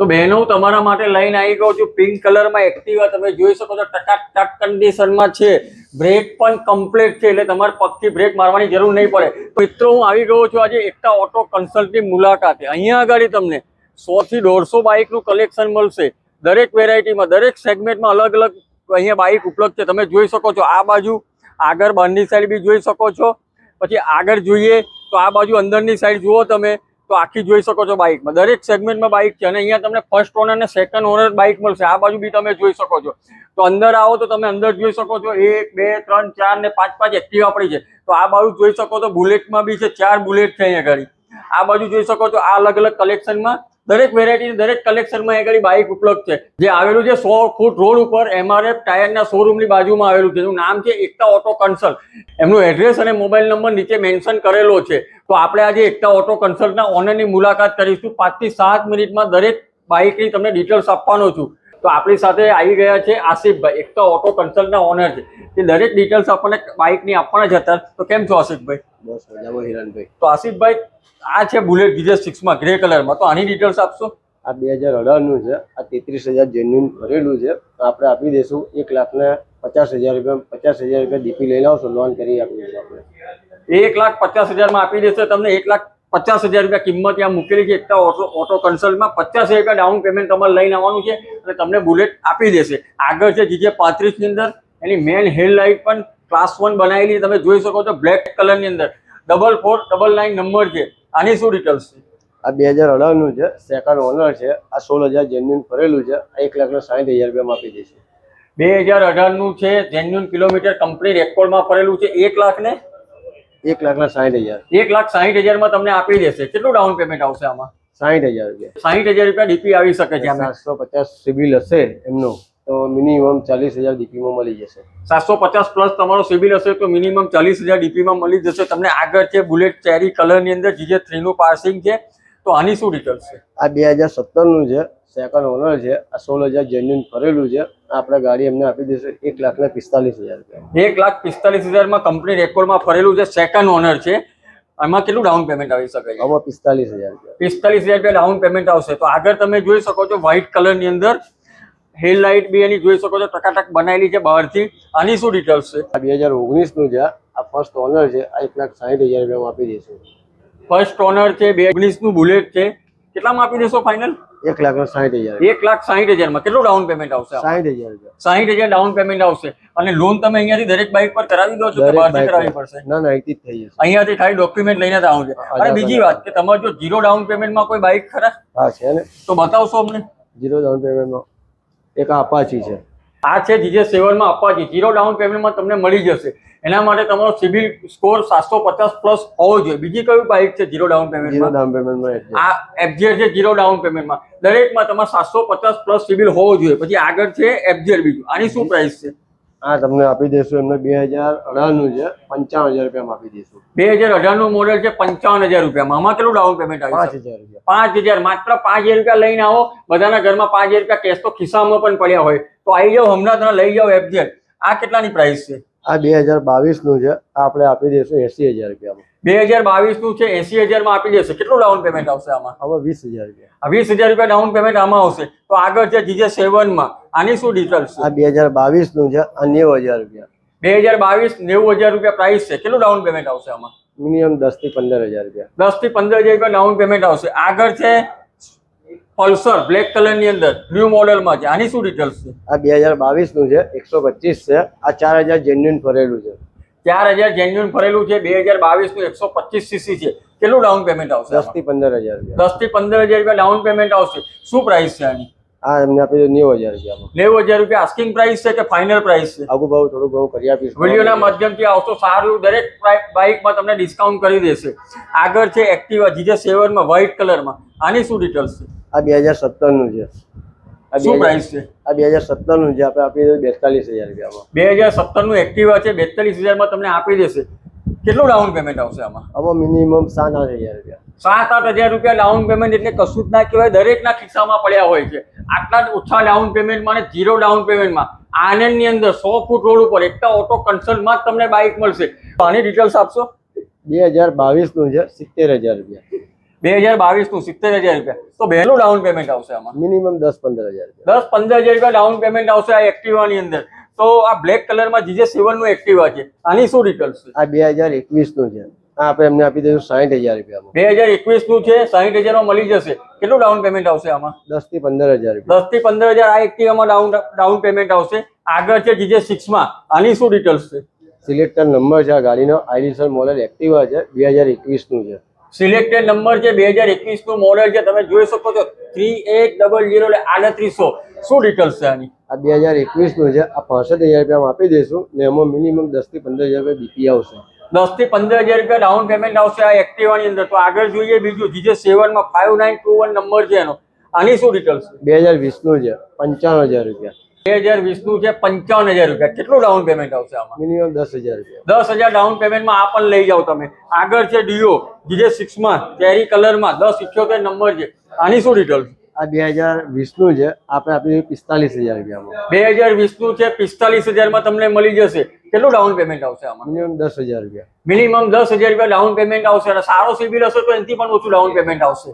તો બહેનો, તમારા માટે લઈને આવી ગયો છું. પિંક કલરમાં એક્ટિવા તમે જોઈ શકો છો ટકાટક કન્ડિશનમાં છે. બ્રેક પણ કમ્પ્લીટ છે, એટલે તમારે પગથી બ્રેક મારવાની જરૂર નહીં પડે. મિત્રો, હું આવી ગયો છું આજે એકતા ઓટો કન્સલ્ટની મુલાકાતે. અહીંયા આગળ તમને સોથી દોઢસો બાઇકનું કલેક્શન મળશે. દરેક વેરાયટીમાં દરેક સેગમેન્ટમાં અલગ અલગ અહીંયા બાઇક ઉપલબ્ધ છે. તમે જોઈ શકો છો આ બાજુ, આગળ બહારની સાઈડ બી જોઈ શકો છો. પછી આગળ જોઈએ તો આ બાજુ અંદરની સાઈડ જુઓ તમે. તો આખી જોઈ શકો છો બાઇકમાં દરેક સેગમેન્ટમાં બાઇક છે. અને અહીંયા તમને first owner and second owner bike મળશે. આ બાજુ બી તમે જોઈ શકો છો. તો અંદર આવો તો તમે અંદર જોઈ શકો છો. એક, બે, ત્રણ, ચાર ને પાંચ પાંચ એક્ટિવા પડી છે. તો આ બાજુ જોઈ શકો તો બુલેટમાં બી છે. ચાર બુલેટ છે અહીંયા ઘડી. આ બાજુ જોઈ શકો છો. આ અલગ અલગ કલેક્શનમાં દરેક વેરાયટી દરેક કલેક્શનમાં આગળ બાઇક ઉપલબ્ધ છે. જે આવેલું છે સો ફૂટ રોડ ઉપર એમઆરએફ ટાયરના શોરૂમની બાજુમાં આવેલું છે. એનું નામ છે એકતા ઓટો કન્સલ્ટ એમનું એડ્રેસ અને મોબાઈલ નંબર નીચે મેન્શન કરેલો છે. તો આપણે આજે એકતા ઓટો કન્સલ્ટના ઓનરની મુલાકાત કરીશું. પાંચથી સાત મિનિટમાં દરેક બાઇકની તમને ડિટેલ્સ આપવાનો છું. તો આપણી સાથે આવી ગયા છે આસિફભાઈ. તો ઓટો કન્સલ્ટના ઓનર છે. તે દરેક ડિટેલ્સ આપણને બાઇકની આપવાના જ હતા. તો કેમ છો આસિફભાઈ? બસ મજામાં હિરણભાઈ. તો આસિફભાઈ આ છે બુલેટ ગીઝર સિક્સમાં ગ્રે કલરમાં તો આની ડિટેલ્સ આપશો? આ બે હજાર અઢારનું છે. આ તેત્રીસ હજાર જેન્યુન ભરેલું છે. આપણે આપી દઈશું એક લાખને પચાસ હજાર રૂપિયા પચાસ હજાર રૂપિયા ડીપી લઈને આવશો લોન કરી આપી દઈશું આપણે. એક લાખ પચાસ હજારમાં આપી દેશે તમને એક લાખ પચાસ હજાર રૂપિયા કિંમત ત્યાં મૂકેલી છે. એકતા ઓટો ઓટો કન્સલ્ટમાં પચાસ હજાર રૂપિયા ડાઉન પેમેન્ટ તમારે લઈને આવવાનું છે અને તમને બુલેટ આપી દેશે. આગળ છે જીજે પાંત્રીસની અંદર એની મેન હેડલાઇટ પણ ક્લાસ વન બનાવેલી તમે જોઈ શકો છો બ્લેક કલરની અંદર. Double four double nine number છે. આની શું ડિટેલ્સ છે? આ બે હજાર અઢારનું છે. સેકન્ડ ઓનર છે. આ સોળ હજાર જેન્યુન ફરેલું છે. આ એક લાખને સાઠ હજાર રૂપિયામાં આપી દઈશું બે હજાર અઢારનું છે જેન્યુન કિલોમીટર કંપની રેકોર્ડમાં ફરેલું છે. એક લાખ ને એક લાખના સાઠ હજાર. એક લાખ સાહીઠ હજારમાં તમને આપી દેશે. કેટલું ડાઉન પેમેન્ટ આવશે આમાં? સાઠ હજાર રૂપિયા. સાહીઠ હજાર રૂપિયા ડીપી આવી શકે છે આમાં. સાતસો પચાસ સિબિલ હશે એમનો તો મિનિમમ ચાલીસ હજાર ડીપીમાં મળી જશે. સાતસો પચાસ પ્લસ તમારો સિબિલ હશે તો મિનિમમ ચાલીસ હજાર ડીપીમાં મળી જશે. તમને આગળ છે બુલેટ ચેરી કલરની અંદર જીજે થ્રીનું પાર્સિંગ છે તો આની શું ડિટેલ છે? આ બે હજાર સત્તરનું છે સેકન્ડ ઓનર છે આ સોળ હજાર જેન્યુન ભરેલું છે. આપણે ગાડી એમને આપી દઈશું એક લાખને પિસ્તાલીસ હજાર રૂપિયા. એક લાખ પિસ્તાલીસ હજારમાં કંપની રેકોર્ડમાં ફરેલું છે સેકન્ડ ઓનર છે. એમાં કેટલું ડાઉન પેમેન્ટ આવી શકે આમાં પિસ્તાલીસ હજાર પિસ્તાલીસ હજાર રૂપિયા ડાઉન પેમેન્ટ આવશે. તો આગળ તમે જોઈ શકો છો વ્હાઇટ કલરની અંદર હેડ લાઇટ બી એની જોઈ શકો છો ટકાટક બનાવેલી છે બહારથી. આની શું ડિટેલ્સ છે? આ બે હજાર ઓગણીસનું છે આ ફર્સ્ટ ઓનર છે આ એક લાખ સાઠ હજાર રૂપિયામાં આપી દઈશું. ફર્સ્ટ ઓનર છે બે ઓગણીસનું બુલેટ છે. કેટલામાં આપી દેશો ફાઇનલ એક લાખ સાહીઠ હજાર. એક લાખ સાહીઠ હજારમાં. કેટલું ડાઉન પેમેન્ટ આવશે? સાહીઠ હજાર સાહીઠ હજાર ડાઉન પેમેન્ટ આવશે. અને લોન તમે અહીંયાથી દરેક બાઇક પર કરાવી દો છો કે બહારથી કરાવવી પડશે? ના ના અહીંથી થઈ જશે. અહીંયાથી ખાલી ડોક્યુમેન્ટ લઈને જ આવવું અને બીજી વાત કે તમારે જો જીરો ડાઉન પેમેન્ટમાં કોઈ બાઇક ખરા? હા છે ને. તો બતાવશો અમને. જીરો ડાઉન પેમેન્ટમાં એક અપાચી છે. આ છે જીજે સેવનમાં અપાચી જીરો ડાઉન પેમેન્ટમાં તમને મળી જશે. એના માટે તમારો સિવિલ સ્કોર સાતસો પચાસ પ્લસ હોવો જોઈએ. બીજી કયું બાઇક છે જીરો ડાઉન પેમેન્ટમાં ડાઉન પેમેન્ટમાં આ એફજીઆર છે જીરો ડાઉન પેમેન્ટમાં દરેકમાં તમારે સાતસો પચાસ પ્લસ સિવિલ હોવો જોઈએ. પછી આગળ છે એફજીઆર બીજું. આની શું પ્રાઇસ છે? આ તમને આપી દઈશું એમને બે હજાર અઢારનું છે પંચાવન હજાર રૂપિયામાં આપી દઈશું બે હજાર અઢારનું મોડેલ છે પંચાવન હજાર રૂપિયામાં. આમાં કેટલું ડાઉન પેમેન્ટ આવે પાંચ હજાર રૂપિયા. પાંચ હજાર માત્ર પાંચ હજાર રૂપિયા લઈને આવો. બધાના ઘરમાં પાંચ હજાર રૂપિયા કેશ તો ખિસ્સામાં પણ પડ્યા હોય. તો આવી જાઓ હમણાં તમે લઈ જાઓ એફજેડ આ કેટલાની પ્રાઇસ છે? આ બે હજાર બાવીસનું છે આપણે આપી દઈશું એસી હજાર રૂપિયામાં. બે હજાર બાવીસનું છે એસી હજારમાં આપી દેશે. કેટલું ડાઉન પેમેન્ટ આવશે આમાં? હવે વીસ હજાર રૂપિયા. વીસ હજાર રૂપિયા ડાઉન પેમેન્ટ આમાં આવશે. તો આગળ છે જીજે સેવનમાં. આની શું ડિટેલ્સ આ બે હજાર બાવીસનું છે આ નેવું હજાર રૂપિયા. બે હજાર બાવીસ નેવું હજાર રૂપિયા પ્રાઇસ છે. કેટલું ડાઉન પેમેન્ટ આવશે આમાં? મિનિમમ દસથી પંદર હજાર રૂપિયા. દસથી પંદર હજાર રૂપિયા ડાઉન પેમેન્ટ આવશે. આગળ છે પલ્સર બ્લેક કલરની અંદર ન્યૂ મોડેલમાં છે. આની શું ડિટેલ્સ છે? આ બે હજાર બાવીસનું છે એકસો પચીસ છે. આ ચાર હજાર જેન્યુન ભરેલું છે. ચાર હજાર જેન્યુન ફરેલું છે બે હજાર બાવીસનું એકસો પચીસ સીસી છે. કેટલું ડાઉન પેમેન્ટ આવશે દસથી પંદર હજાર દસથી પંદર હજાર રૂપિયા ડાઉન પેમેન્ટ આવશે. શું પ્રાઇસ છે આની? આ એમને આપી દો નેવું હજાર રૂપિયામાં નેવું હજાર રૂપિયા આસ્કિંગ પ્રાઇસ છે કે ફાઇનલ પ્રાઇસ છે? આગુ ભાવ થોડું ઘણું કરી આપીશ. વિડીયોના માધ્યમથી આવશો સારું દરેક બાઇકમાં તમને ડિસ્કાઉન્ટ કરી દેશે. આગળ છે એક્ટિવા જીજે સેવનમાં વ્હાઇટ કલરમાં આની શું ડિટેલ્સ છે? આ બે હજાર સત્તરનું છે. આ શું પ્રાઇસ છે? આ બે હજાર સત્તરનું છે આપણે આપી દઉં બેતાલીસ હજાર રૂપિયામાં. બે હજાર સત્તરનું એક્ટિવા છે બેતાલીસ હજારમાં તમને આપી દેશે. કેટલું ડાઉન પેમેન્ટ આવશે આમાં? આમાં મિનિમમ સાત આઠ હજાર રૂપિયા. સાત આઠ હજાર રૂપિયા ડાઉન પેમેન્ટ એટલે કશું જ ના કહેવાય દરેકના ખિસ્સામાં પડ્યા હોય છે. આટલા જ ઓછા ડાઉન પેમેન્ટમાં અને ઝીરો ડાઉન પેમેન્ટમાં આનંદની અંદર સો ફૂટ રોડ ઉપર એકતા ઓટો કન્સલ્ટમાં જ તમને બાઇક મળશે. આની ડિટેલ્સ આપશો? બે હજાર બાવીસનું છે સિત્તેર હજાર રૂપિયા. બે હજાર બાવીસનું સિત્તેર હજાર રૂપિયા. તો વહેલું ડાઉન પેમેન્ટ આવશે આમાં? મિનિમમ દસ પંદર હજાર દસ પંદર હજાર રૂપિયા ડાઉન પેમેન્ટ આવશે આ એક્ટિવાની અંદર. તો આ બ્લેક કલરમાં જીજે સેવનનું એક્ટિવા છે. આની શું ડિટેલ્સ છે? આ બે હજાર એકવીસનું છે. આપણે એમને આપી દઈશું સાઠ હજાર રૂપિયા બે હજાર એકવીસનું છે સાહીઠ હજારમાં મળી જશે. કેટલું ડાઉન પેમેન્ટ આવશે આમાં? દસથી પંદર હજાર દસથી પંદર હજાર આ એક્ટિવામાં ડાઉન ડાઉન પેમેન્ટ આવશે. આગળ છે જીજે સિક્સમાં આની શું ડિટેલ્સ છે? સિલેક્ટર નંબર છે આ ગાડીનો. આઈડીસર મોડેલ એક્ટિવા છે બે હજાર એકવીસનું છે. સિલેક્ટેડ નંબર છે બે હજાર એકવીસનું મોડેલ છે. તમે જોઈ શકો છો. થ્રી એટ ડબલ જીરો એટલે આડત્રીસો. શું ડિટેલ્સ છે આની? આ બે હજાર એકવીસનું છે. આ પાસઠ હજાર રૂપિયામાં આપી દઈશું ને એમાં મિનિમમ દસથી પંદર હજાર રૂપિયા બીપી આવશે. દસથી પંદર હજાર રૂપિયા ડાઉન પેમેન્ટ આવશે આ એક્ટિવાની અંદર. તો આગળ જોઈએ બીજું. GJ સેવનમાં five nine two one number છે એનો. આની શું ડિટેલ્સ બે હજાર વીસનું છે. પંચાણું હજાર રૂપિયા. બે હજાર વીસનું છે પંચાવન હજાર રૂપિયા. કેટલું ડાઉન પેમેન્ટ આવશે આમાં? મિનિમમ દસ હજાર રૂપિયા. દસ હજાર ડાઉન પેમેન્ટમાં આ પણ લઈ જાઓ તમે. આગળ છે ડીઓ જીજે સિક્સમાં ચેરી કલરમાં દસ ઇઠ્યોતેર નંબર છે. આની શું ડિટેલ્સ આ બે હજાર વીસનું છે. આપણે આપી પિસ્તાલીસ હજાર રૂપિયામાં. બે હજાર વીસનું છે પિસ્તાલીસ હજારમાં તમને મળી જશે. કેટલું ડાઉન પેમેન્ટ આવશે આમાં? મિનિમમ દસ હજાર રૂપિયા. મિનિમમ દસ હજાર રૂપિયા ડાઉન પેમેન્ટ આવશે. અને સારો સિબિલ હશે તો એનાથી પણ ઓછું ડાઉન પેમેન્ટ આવશે.